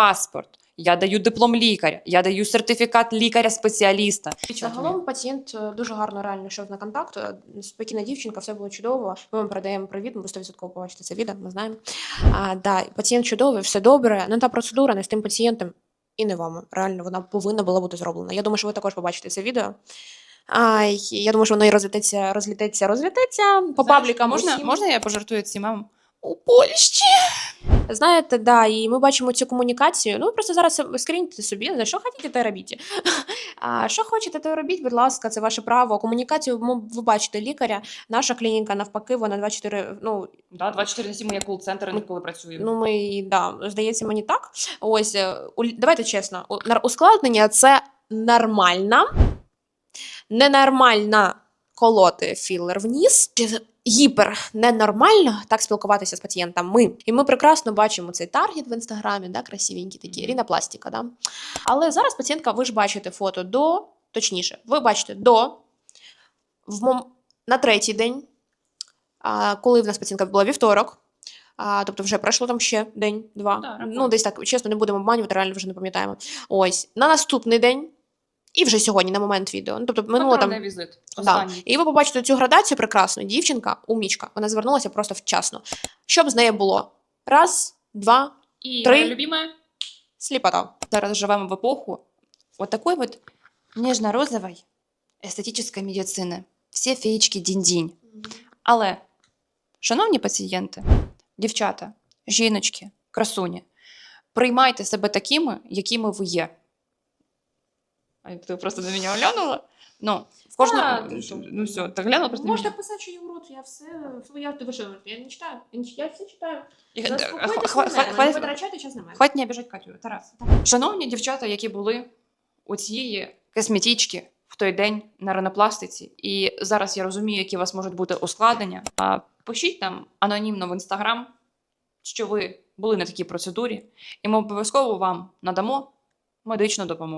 паспорт, я даю диплом лікаря, я даю сертифікат лікаря-спеціаліста. Загалом пацієнт е, дуже гарно реально йшов на контакт. е, Спокійна дівчинка, все було чудово. Ми вам передаємо привіт, ми 100% побачите це відео, ми знаємо. А, да, пацієнт чудовий, все добре. Не та процедура, не з тим пацієнтом і не вами. Реально, вона повинна була бути зроблена. Я думаю, що ви також побачите це відео. А, й- я думаю, що воно і розлітеться, розлітеться, розлітеться по паблікам. можна, усім. можна я пожартую цим мамам? У Польщі. Знаєте, да, і ми бачимо цю комунікацію. Ну, просто зараз скріньте собі, за що хочете, те робіть. А що хочете, то робіть, будь ласка, це ваше право. Комунікацію ви бачите лікаря. Наша клініка навпаки, вона 24, ну, Да, 24 на 7 я кол-центр інколи працюю. ну ми да, здається, мені так. Ось е, у- давайте чесно, ускладнення це нормально, ненормально колоти філер в ніс. Гіпер ненормально так спілкуватися з пацієнтами. І ми прекрасно бачимо цей таргет в інстаграмі, да, красивенький такий, Мгм. рінопластика. Да? Але зараз пацієнтка, ви ж бачите фото до, точніше, ви бачите до в мом... на третій день, коли в нас пацієнтка була вівторок. А, тобто вже пройшло там ще день-два. Да, ну, десь так, чесно, не будемо обманювати, реально вже не пам'ятаємо. Ось на наступний день, і вже сььогодні, на момент відео. Ну, тобто, минуло там. Візит. Да. І ви побачите цю градацію прекрасну. Дівчинка, умнічка, вона звернулася просто вчасно. Що б з нею було? Раз, два, І Три. моя сліпота. Зараз живемо в епоху вот такой вот нежно-розовой естетичної медицини. Всі феєчки дінь-дінь. Але, шановні пацієнти, дівчата, жіночки, красуні, приймайте себе такими, якими ви є. А ти просто на мене оглянула? Ну, в що? ну все, так глянула просто на Можете мене. писати, що я урод, я все. Я, ви що, я не читаю. Я, не- я все читаю. І- Заспокойтесь, хва- хва- нерви, хва- не витрачайте час на мене. Хватить не обіжать Катю, Тарас. Шановні дівчата, які були у цієї косметички в той день на ринопластиці, і зараз я розумію, які у вас можуть бути ускладнення. А пишіть нам анонімно в інстаграм, що ви були на такій процедурі, і ми обов'язково вам надамо медичну допомогу.